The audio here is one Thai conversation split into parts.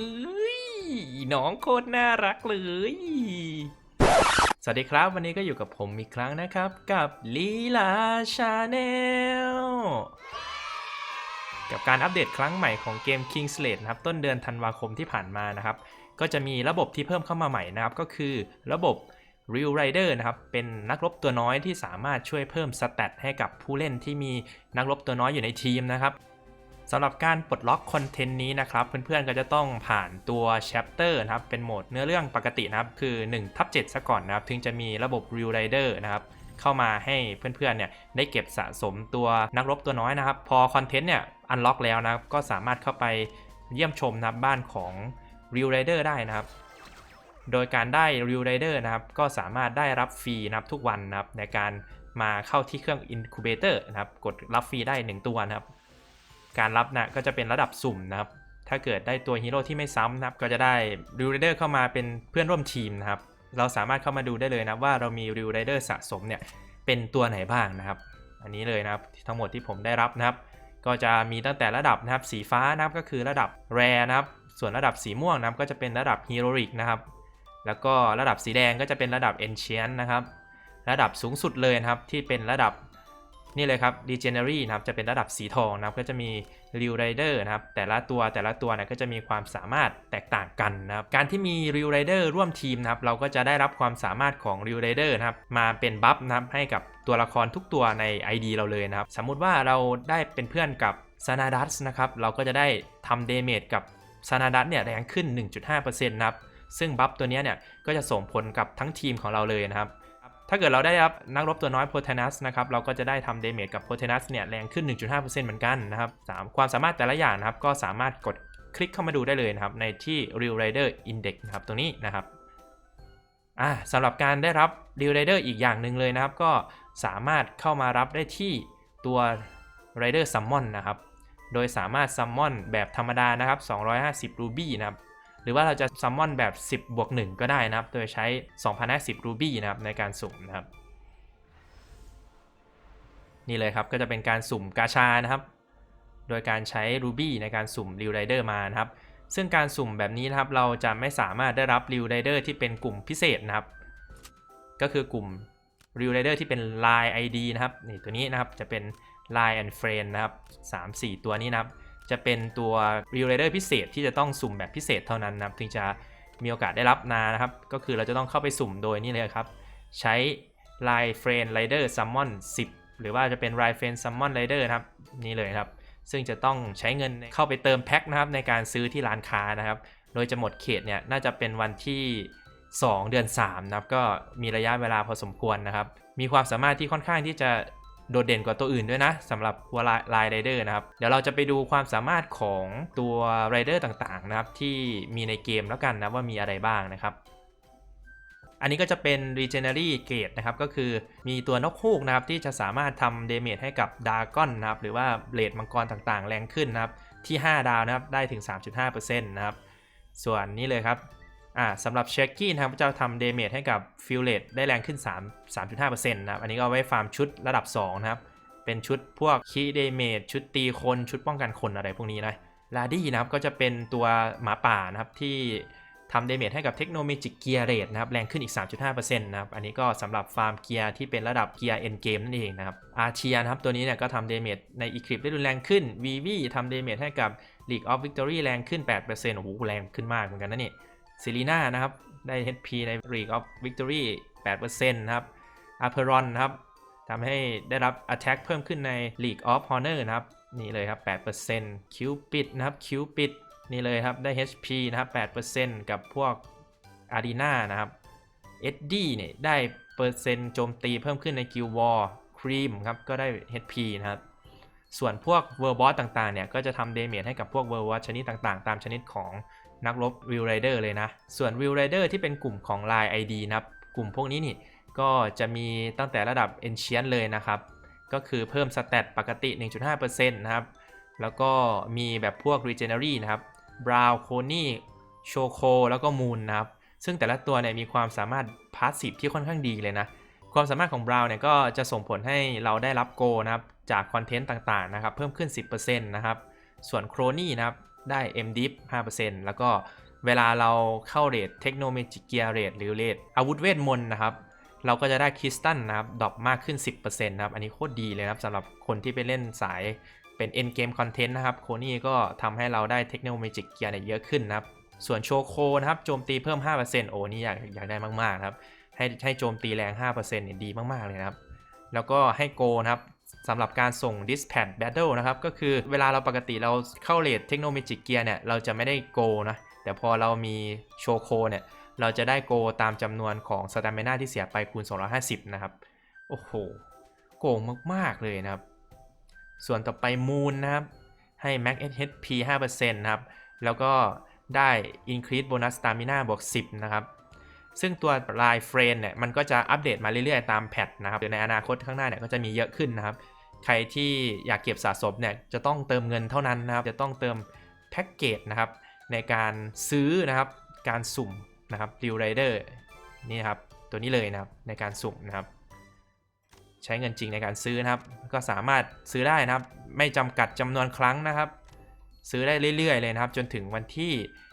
เอ้ยน้องโคตรน่ารักเลย สวัสดีครับวันนี้ก็อยู่กับผมอีกครั้งนะครับกับลีลาชาแนลกับการอัปเดตครั้งใหม่ของเกม King Slate นะครับ ต้นเดือนธันวาคมที่ผ่านมานะครับ ก็จะมีระบบที่เพิ่มเข้ามาใหม่นะครับ ก็คือระบบ Real Rider นะครับ เป็นนักรบตัวน้อยที่สามารถช่วยเพิ่มสเตตให้กับผู้เล่นที่มีนักรบตัวน้อยอยู่ในทีมนะครับ สำหรับการปลดล็อกคอนเทนต์นี้นะครับ เพื่อนๆก็จะต้องผ่านตัว chapter นะครับ เป็นโหมดเนื้อเรื่องปกตินะครับ คือ1ทับ7ซะก่อนนะครับ ถึงจะมีระบบ Real Rider นะครับ เข้ามาให้เพื่อนๆเนี่ยได้เก็บสะสมตัวนักรบตัวน้อยนะครับ พอคอนเทนต์เนี่ยอันล็อกแล้วนะครับ ก็สามารถเข้าไปเยี่ยมชมนะครับบ้านของ Real Rider ได้นะครับโดยการได้ Real Rider นะครับ ก็สามารถได้รับฟรีนะครับทุกวันนะครับในการมาเข้าที่เครื่อง Incubator นะครับ กดรับฟรีได้ 1 ตัวนะครับ การรับนะก็จะเป็นระดับสุ่มนะครับ ถ้าเกิดได้ตัวฮีโร่ที่ไม่ซ้ำนะครับ ก็จะได้ Real Rider เข้ามาเป็นเพื่อนร่วมทีมนะครับ เราสามารถเข้ามาดูได้เลยนะว่าเรามี Real Rider สะสมเนี่ยเป็นตัวไหนบ้างนะครับ อันนี้เลยนะครับทั้งหมดที่ผมได้รับนะครับ ก็จะมีตั้งแต่ระดับนะครับสีฟ้านะครับก็คือระดับ Rare นะครับ ส่วนระดับสีม่วงนะครับก็จะเป็นระดับ Heroic นะครับ แล้วก็ระดับสีแดงก็จะเป็นระดับ Ancient นะครับ ระดับสูงสุดเลยนะครับที่เป็นระดับ นี่เลยครับ Legendary นะครับจะเป็นระดับสีทองนะครับก็จะมี Real Rider นะครับแต่ละตัวแต่ละตัวนี่ยก็จะมีความสามารถแตกต่างกันนะครับการที่มี Real Rider ร่วมทีมนะครับเราก็จะได้รับความสามารถของ Real Rider นะครับมาเป็นบัฟนะครับให้กับตัวละครทุกตัวใน ID เราเลยนะครับสมมุติว่าเราได้เป็นเพื่อนกับซานาดัสนะครับเราก็จะได้ทำเดเมจกับซานาดัสเนี่ยแรงขึ้น 1.5%นะครับซึ่งบัฟตัวนี้เนี่ยก็จะส่งผลกับทั้งทีมของเราเลยนะครับ ถ้าเกิดเราได้รับนักรบตัวน้อยโพเทนัสนะครับเราก็จะได้ทำเดเมจกับโพเทนัสเนี่ยแรงขึ้น 1.5%เหมือนกันนะครับสามความสามารถแต่ละอย่างนะครับก็สามารถกดคลิกเข้ามาดูได้เลยนะครับในที่ Real Rider Index นะครับตรงนี้นะครับอ่าสำหรับการได้รับ Real Rider อีกอย่างหนึ่งเลยนะครับ ก็สามารถเข้ามารับได้ที่ตัว Rider Summon นะครับโดยสามารถ Summon แบบธรรมดานะครับ250 Ruby นะครับ รือว่าเราจะซัมมอนแบบ 10บวก1ก็ได้นะครับ โดยใช้ 2050 Ruby นะครับในการสุ่มนะครับ นี่เลยครับก็จะเป็นการสุ่มกาชานะครับ โดยการใช้ Ruby ในการสุ่ม Real Rider มานะครับ ซึ่งการสุ่มแบบนี้นะครับเราจะไม่สามารถได้รับ Real Rider ที่เป็นกลุ่มพิเศษนะครับ ก็คือกลุ่ม Real Rider ที่เป็น Line ID นะครับนี่ตัวนี้นะครับจะเป็น Line and Friend นะครับ 3-4 ตัวนี้นะครับ จะเป็นตัว Real Rider พิเศษที่จะต้องสุ่มแบบพิเศษเท่านั้นนะครับ ถึงจะมีโอกาสได้รับนานะครับ ก็คือเราจะต้องเข้าไปสุ่มโดยนี่เลยครับ ใช้ Line Friend Rider Summon 10 หรือว่าจะเป็น Line Friend Summon Rider นะครับ นี่เลยครับ ซึ่งจะต้องใช้เงินเข้าไปเติมแพ็คนะครับในการซื้อที่ร้านค้านะครับ โดยจะหมดเขตเนี่ยน่าจะเป็นวันที่ 2 เดือน3นะครับ ก็มีระยะเวลาพอสมควรนะครับ มีความสามารถที่ค่อนข้างที่จะ โดดเด่นกว่าตัวอื่นด้วยนะสำหรับตัวไลน์ไรเดอร์นะครับ เดี๋ยวเราจะไปดูความสามารถของตัวไรเดอร์ต่างๆนะครับ ที่มีในเกมแล้วกันนะว่ามีอะไรบ้างนะครับอันนี้ก็จะเป็น Regenerary Gate นะครับ ก็คือมีตัวนกฮูกนะครับ ที่จะสามารถทำเดเมจให้กับดากอนนะครับ หรือว่าเบลดมังกรต่างๆ แรงขึ้นนะครับ ที่ 5 ดาวนะครับ ได้ถึง 3.5%นะครับ ส่วนนี้เลยครับ อ่าสำหรับเชคกี้นะครับจะทำเดเมจให้กับฟิลเลตได้แรงขึ้น 3 3.5%นะครับ อันนี้ก็ไว้ฟาร์มชุดระดับ 2 นะครับ เป็นชุดพวกคีเดเมจชุดตีคนชุดป้องกันคนอะไรพวกนี้นะลาดี้นะครับก็จะเป็นตัวหมาป่านะครับที่ทำเดเมจให้กับเทคโนโลยีเกียร์เรทนะครับแรงขึ้นอีก 3.5%นะครับอันนี้ก็สำหรับฟาร์มเกียร์ที่เป็นระดับเกียร์เอ็นเกมนั่นเองนะครับอาเชียนะครับตัวนี้เนี่ยก็ทำเดเมจในอีคลิปได้รุนแรงขึ้น VV ทำเดเมจให้กับ League of Victory แรงขึ้น 8%โอ้โหแรงขึ้นมากเหมือนกันนะนี่ ซิลีนานะครับ ได้ HP ใน League of Victory 8%นะครับอาเพรอนนะครับทำให้ได้รับ Attack เพิ่มขึ้นใน League of Honor นะครับ นี่เลยครับ8% Cupid นะครับ Cupid นี่เลยครับ ได้ HP นะครับ 8%กับพวก Arena นะครับ SD เนี่ยได้เปอร์เซ็นต์โจมตีเพิ่มขึ้นใน Guild War Cream ครับ ก็ได้ HP นะครับ ส่วนพวก World Boss ต่าง ๆ เนี่ย ก็จะทำเดเมจให้กับพวก World Boss ชนิดต่าง ๆ ตามชนิดของ นักรบ Real Rider เลยนะ ส่วน Real Rider ที่เป็นกลุ่มของ Line ID นะครับ กลุ่มพวกนี้นี่ก็จะมีตั้งแต่ระดับ Ancient เลยนะครับ ก็คือเพิ่มสเตตปกติ 1.5%นะครับ แล้วก็มีแบบพวก Regenery นะครับ Brown c o n y Choco แล้วก็ Moon นะครับ ซึ่งแต่ละตัวเนี่ยมีความสามารถพาสซีฟที่ค่อนข้างดีเลยนะ ความสามารถของ Brown เนี่ยก็จะส่งผลให้เราได้รับโกนะครับ จากคอนเทนต์ต่างๆนะครับ เพิ่มขึ้น 10%นะครับ ส่วน c r o n y นะครับ ได้ MDIP 5%แล้วก็เวลาเราเข้าเรทเทคโนโลยีเกียร์เรทหรือเรทอาวุธเวทมนต์นะครับ เราก็จะได้คริสตัลนะครับดรอปมากขึ้น 10%นะครับ อันนี้โคตรดีเลยนะครับสำหรับคนที่ไปเล่นสายเป็น end game content นะครับ โคนี่ก็ทำให้เราได้เทคโนโลยีเกียร์เนี่ยเยอะขึ้นนะครับ ส่วนโชโคนะครับ โจมตีเพิ่ม 5%โอ้นี่อยากอยากได้มากๆนะครับ ให้ให้โจมตีแรง 5%เนี่ยดีมากๆเลยนะครับ แล้วก็ให้โกนะครับ สำหรับการส่ง dispatch battle นะครับ ก็คือเวลาเราปกติเราเข้าเลทเทคโนโลยีเกียร์เนี่ย เราจะไม่ได้โกนะ แต่พอเรามีโชโคเนี่ย เราจะได้โกตามจำนวนของสตามินาที่เสียไปคูณ 250 นะครับ โอ้โห โกงมาก ๆ เลยนะครับ ส่วนต่อไปมูนนะครับ ให้ max HP 5%นะครับ แล้วก็ได้ increase bonus stamina บวก 10 นะครับซึ่งตัวลายเฟรนเนี่ยมันก็จะอัปเดตมาเรื่อยๆ ตามแพทนะครับเดี๋ยวในอนาคตข้างหน้าเนี่ยก็จะมีเยอะขึ้นนะครับ ใครที่อยากเก็บสะสมเนี่ยจะต้องเติมเงินเท่านั้นนะครับ จะต้องเติมแพ็กเกจนะครับในการซื้อนะครับการสุ่มนะครับริวไรเดอร์นี่นะครับตัวนี้เลยนะครับในการสุ่มนะครับ ใช้เงินจริงในการซื้อนะครับ ก็สามารถซื้อได้นะครับ ไม่จำกัดจำนวนครั้งนะครับ ซื้อได้เรื่อยๆเลยนะครับ จนถึงวันที่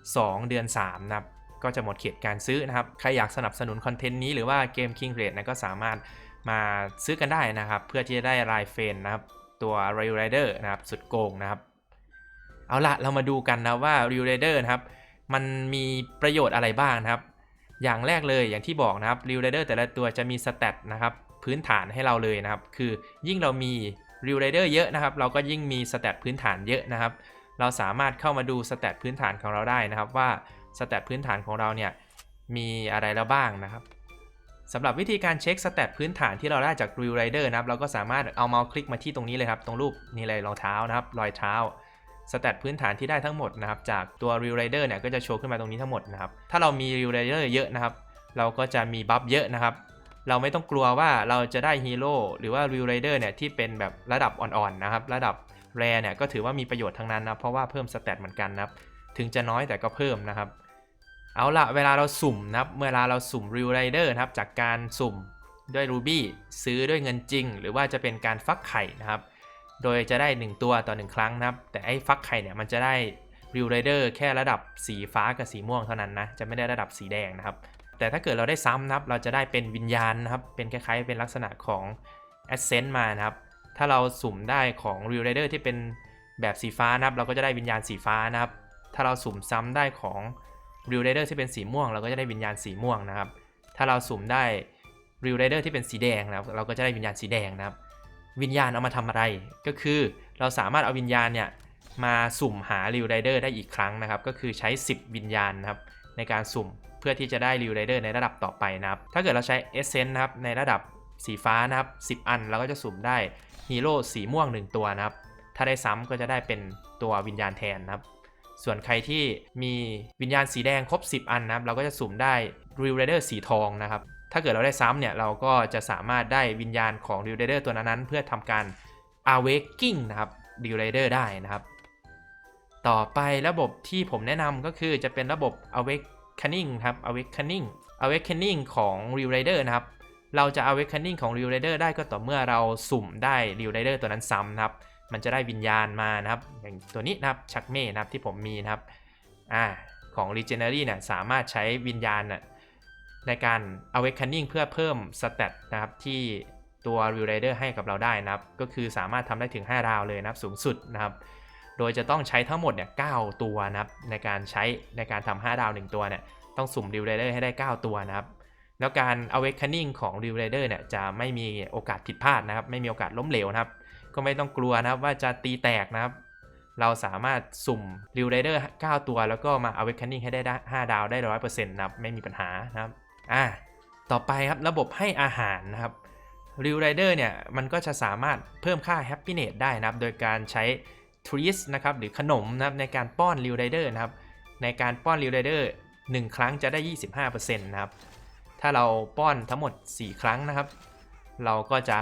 2 เดือน3นะครับก็จะหมดเขตการซื้อนะครับ ใครอยากสนับสนุนคอนเทนต์นี้หรือว่าเกม King r a d นะก็สามารถ มาซื้อกันได้นะครับ เพื่อที่จะได้รายเฟนนะครับ ตัว Rail Rider นะครับ สุดโกงนะครับ เอาละเรามาดูกันนะว่า Rail Rider นะครับ มันมีประโยชน์อะไรบ้างนะครับ อย่างแรกเลยอย่างที่บอกนะครับ Rail Rider แต่ละตัวจะมีสเตตนะครับ พื้นฐานให้เราเลยนะครับ คือยิ่งเรามี Rail Rider เยอะนะครับ เราก็ยิ่งมีสเตตพื้นฐานเยอะนะครับ เราสามารถเข้ามาดูสเตตพื้นฐานของเราได้นะครับ ว่าสเตตพื้นฐานของเราเนี่ยมีอะไรแล้วบ้างนะครับ สำหรับวิธีการเช็คสเตตพื้นฐานที่เราได้จาก Real Rider นะครับเราก็สามารถเอาเมาส์คลิกมาที่ตรงนี้เลยครับ ตรงรูปนี่เลยรองเท้านะครับรอยเท้าสเตตพื้นฐานที่ได้ทั้งหมดนะครับจากตัว Real Rider เนี่ยก็จะโชว์ขึ้นมาตรงนี้ทั้งหมดนะครับถ้าเรามี Real Rider เยอะนะครับเราก็จะมีบัฟเยอะนะครับเราไม่ต้องกลัวว่าเราจะได้ฮีโร่หรือว่า Real Rider เนี่ยที่เป็นแบบระดับอ่อนๆนะครับระดับแรเนี่ยก็ถือว่ามีประโยชน์ทั้งนั้นนะเพราะว่าเพิ่มสเตตเหมือนกันนะครับถึงจะน้อยแต่ก็เพิ่มนะครับ เอาละเวลาเราสุ่มนะครับ เวลาเราสุ่ม Real Rider นะครับ จากการสุ่มด้วย Ruby ซื้อด้วยเงินจริง หรือว่าจะเป็นการฟักไข่นะครับ โดยจะได้ 1 ตัวต่อ 1 ครั้งนะครับ แต่ไอ้ฟักไข่เนี่ยมันจะได้ Real Rider แค่ระดับสีฟ้ากับสีม่วงเท่านั้นนะ จะไม่ได้ระดับสีแดงนะครับ แต่ถ้าเกิดเราได้ซ้ำนะครับ เราจะได้เป็นวิญญาณนะครับ เป็นคล้ายๆ เป็นลักษณะของ Ascent มานะครับ ถ้าเราสุ่มได้ของ Real Rider ที่เป็นแบบสีฟ้านะครับ เราก็จะได้วิญญาณสีฟ้านะครับ ถ้าเราสุ่มซ้ำได้ของ Real Rider ที่เป็นสีม่วงเราก็จะได้วิญญาณสีม่วงนะครับ ถ้าเราสุ่มได้ Real Rider ที่เป็นสีแดงนะครับเราก็จะได้วิญญาณสีแดงนะครับ วิญญาณเอามาทำอะไร ก็คือเราสามารถเอาวิญญาณเนี่ยมาสุ่มหา Real Rider ได้อีกครั้งนะครับ ก็คือใช้ 10 วิญญาณนะครับในการสุ่มเพื่อที่จะได้ Real Rider ในระดับต่อไปนะครับ ถ้าเกิดเราใช้ Essence นะครับในระดับสีฟ้านะครับ10 อันเราก็จะสุ่มได้ฮีโร่สีม่วง 1 ตัวนะครับ ถ้าได้ซ้ำก็จะได้เป็นตัววิญญาณแทนนะครับ ส่วนใครที่มีวิญญาณสีแดงครบ 10 อันนะครับ เราก็จะสุ่มได้ Real Rider สีทองนะครับ ถ้าเกิดเราได้ซ้ำเนี่ย เราก็จะสามารถได้วิญญาณของ Real Rider ตัวนั้นเพื่อทำการ Awakening นะครับ Real Rider ได้นะครับ ต่อไประบบที่ผมแนะนำก็คือจะเป็นระบบ Awakening ครับ Awakening Awakening ของ Real Rider นะครับ เราจะ Awakening ของ Real Rider ได้ก็ต่อเมื่อเราสุ่มได้ Real Rider ตัวนั้นซ้ำนะครับ มันจะได้วิญญาณมานะครับ อย่างตัวนี้นะครับชักเม่นะครับที่ผมมีนะครับอ่าของ Legendary เนี่ยสามารถใช้วิญญาณน่ะในการ Awakening เพื่อเพิ่มสเตตนะครับที่ตัว Real Rider ให้กับเราได้นะครับ ก็คือสามารถทำได้ถึง5ดาวเลยนะครับสูงสุดนะครับ โดยจะต้องใช้ทั้งหมดเนี่ย9ตัวนะครับในการใช้ในการทำ5ดาว 1 ตัวเนี่ยต้องสุ่ม Real Rider ให้ได้ 9 ตัวนะครับ แล้วการ Awakening ของ Real Rider เนี่ยจะไม่มีโอกาสผิดพลาดนะครับ ไม่มีโอกาสล้มเหลวนะครับ ก็ไม่ต้องกลัวนะครับว่าจะตีแตกนะครับ เราสามารถสุ่ม Real Rider 9ตัวแล้วก็มา Awakening ให้ได้ 5 ดาวได้100%นต์นะครับ ไม่มีปัญหานะครับอ่าต่อไปครับระบบให้อาหารนะครับ Real Rider เนี่ยมันก็จะสามารถเพิ่มค่า Happiness ได้นะครับ โดยการใช้ Treats นะครับหรือขนมนะครับในการป้อน Real Rider นะครับ ในการป้อน Real Rider 1ครั้งจะได้ 25%นะครับ ถ้าเราป้อนทั้งหมด 4 ครั้งนะครับ เราก็จะ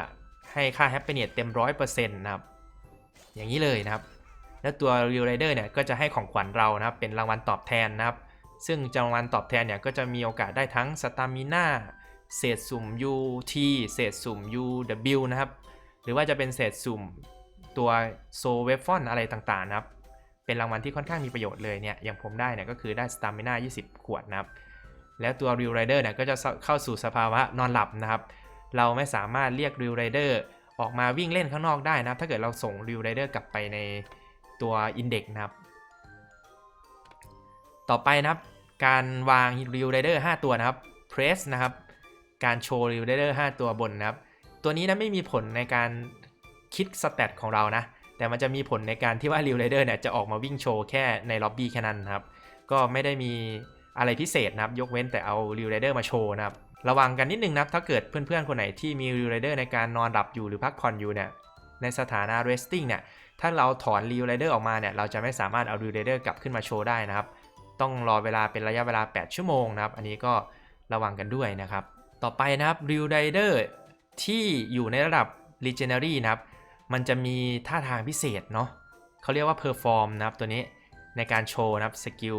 ให้ค่า Happiness เต็ม100%นต์นะครับ อย่างนี้เลยนะครับ แล้วตัว Real Rider เนี่ยก็จะให้ของขวัญเรานะครับ เป็นรางวัลตอบแทนนะครับ ซึ่งรางวัลตอบแทนเนี่ยก็จะมีโอกาสได้ทั้งสตามิน่าเศษสุ่ม UT เศษสุ่ม UW นะครับ หรือว่าจะเป็นเศษสุ่มตัวโซเวฟฟอนอะไรต่างๆนะครับ เป็นรางวัลที่ค่อนข้างมีประโยชน์เลยเนี่ย อย่างผมได้เนี่ยก็คือได้สตามิน่า20 ขวดนะครับ แล้วตัว Real Rider เนี่ยก็จะเข้าสู่สภาวะนอนหลับนะครับ เราไม่สามารถเรียก Real Rider ออกมาวิ่งเล่นข้างนอกได้นะครับ ถ้าเกิดเราส่ง Real Rider กลับไปในตัว Index นะครับ ต่อไปนะครับ การวาง Real Rider 5ตัวนะครับ Press นะครับ การโชว์ Real Rider 5ตัวบนนะครับ ตัวนี้นะไม่มีผลในการคิดสเตตของเรานะ แต่มันจะมีผลในการที่ว่า Real Rider เนี่ยจะออกมาวิ่งโชว์แค่ในล็อบบี้แค่นั้นนะครับ ก็ไม่ได้มีอะไรพิเศษนะครับ ยกเว้นแต่เอา Real Rider มาโชว์นะครับ ระวังกันนิดนึงนะครับถ้าเกิดเพื่อนๆคนไหนที่มี Real Rider ในการนอนหลับอยู่หรือพักผ่อนอยู่เนี่ยในสถานะ resting เนี่ยถ้าเราถอน Real Rider ออกมาเนี่ยเราจะไม่สามารถเอา Real Rider กลับขึ้นมาโชว์ได้นะครับ ต้องรอเวลาเป็นระยะเวลา 8 ชั่วโมงนะครับ อันนี้ก็ระวังกันด้วยนะครับ ต่อไปนะครับ Real Rider ที่อยู่ในระดับ Legendary นะครับ มันจะมีท่าทางพิเศษเนาะเขาเรียกว่า Perform นะครับตัวนี้ในการโชว์นะครับสกิล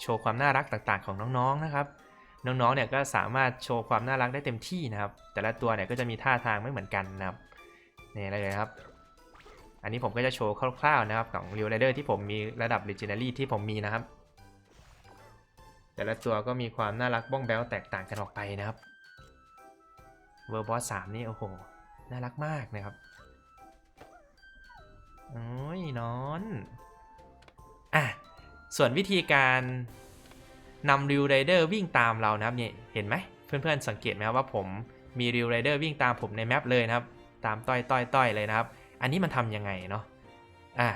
โชว์ความน่ารักต่างๆ ของน้องๆนะครับ น้องๆเนี่ยก็สามารถโชว์ความน่ารักได้เต็มที่นะครับ แต่ละตัวเนี่ยก็จะมีท่าทางไม่เหมือนกันนะครับนี่อะไรเลยครับ อันนี้ผมก็จะโชว์คร่าวๆนะครับของ Real Rider ที่ผมมีระดับ Legendary ที่ผมมีนะครับ แต่ละตัวก็มีความน่ารักบ้องแบ้วแตกต่างกันออกไปนะครับเวอร์บอสสามนี่โอ้โห น่ารักมากนะครับโอ้ยนอน อะ ส่วนวิธีการ นำริวไรเดอร์วิ่งตามเรานะครับเนี่ยเห็นไหมเพื่อนๆสังเกตไหมว่าผมมีริวไรเดอร์วิ่งตามผมในแมปเลยนะครับ ตามต้อยต้อยต้อยเลยนะครับ อันนี้มันทำยังไงเนาะอะ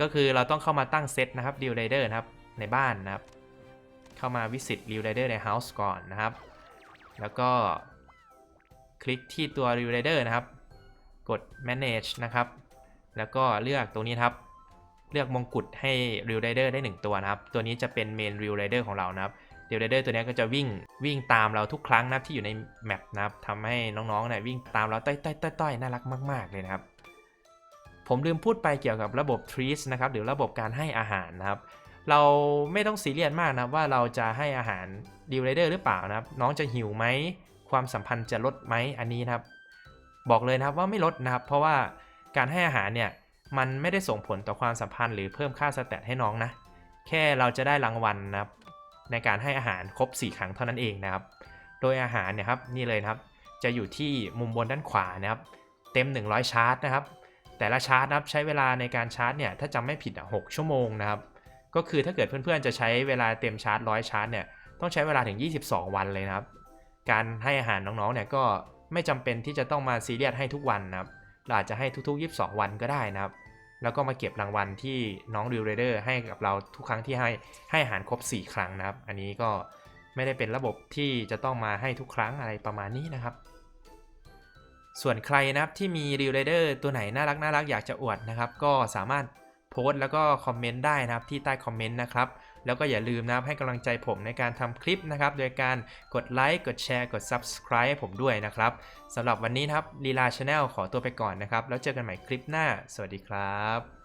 ก็คือเราต้องเข้ามาตั้งเซตนะครับริวไรเดอร์นะครับในบ้านนะครับ เข้ามาวิสิตริวไรเดอร์ในเฮาส์ก่อนนะครับ แล้วก็คลิกที่ตัวริวไรเดอร์นะครับ กด manage นะครับ แล้วก็เลือกตรงนี้ครับ เลือกมงกุฎให้ Real Rider ได้1ตัวนะครับ ตัวนี้จะเป็น Main Real Rider ของเรานะครับ Real Rider ตัวนี้ก็จะวิ่งวิ่งตามเราทุกครั้งนะครับที่อยู่ในแมปนะครับทำให้น้องๆเนี่ยวิ่งตามเราต้อยต้อยต้อยต้อยน่ารักมาก ๆ เลยนะครับ ผมลืมพูดไปเกี่ยวกับระบบ Trees นะครับหรือระบบการให้อาหารนะครับเราไม่ต้องซีเรียสมากนะว่าเราจะให้อาหาร Real Rider หรือเปล่านะครับ น้องจะหิวไหมความสัมพันธ์จะลดไหมอันนี้นะครับ บอกเลยนะครับว่าไม่ลดนะครับ เพราะว่าการให้อาหารเนี่ย มันไม่ได้ส่งผลต่อความสัมพันธ์หรือเพิ่มค่าสแตทให้น้องนะ แค่เราจะได้รางวัลนะครับ ในการให้อาหารครบ 4 ครั้งเท่านั้นเองนะครับ โดยอาหารเนี่ยครับนี่เลยนะครับ จะอยู่ที่มุมบนด้านขวานะครับ เต็ม 100 ชาร์จนะครับ แต่ละชาร์จนะครับใช้เวลาในการชาร์จเนี่ยถ้าจำไม่ผิดอะ6ชั่วโมงนะครับ ก็คือถ้าเกิดเพื่อนๆจะใช้เวลาเต็มชาร์จ100ชาร์จเนี่ยต้องใช้เวลาถึง 22 วันเลยนะครับ การให้อาหารน้องๆเนี่ยก็ไม่จำเป็นที่จะต้องมาซีเรียสให้ทุกวันนะครับ เราอาจจะให้ทุกๆ 22 วันก็ได้นะครับ แล้วก็มาเก็บรางวัลที่น้อง Real Rider ให้กับเราทุกครั้งที่ให้ให้อาหารครบ 4 ครั้งนะครับ อันนี้ก็ไม่ได้เป็นระบบที่จะต้องมาให้ทุกครั้งอะไรประมาณนี้นะครับ ส่วนใครนะครับที่มี Real Rider ตัวไหนน่ารักน่ารักอยากจะอวดนะครับ ก็สามารถโพสต์แล้วก็คอมเมนต์ได้นะครับที่ใต้คอมเมนต์นะครับ แล้วก็อย่าลืมนะครับให้กำลังใจผมในการทำคลิปนะครับ โดยการกดไลค์กดแชร์กด Subscribe ให้ผมด้วยนะครับสำหรับวันนี้นะครับลีลาชาแนลขอตัวไปก่อนนะครับ แล้วเจอกันใหม่คลิปหน้า สวัสดีครับ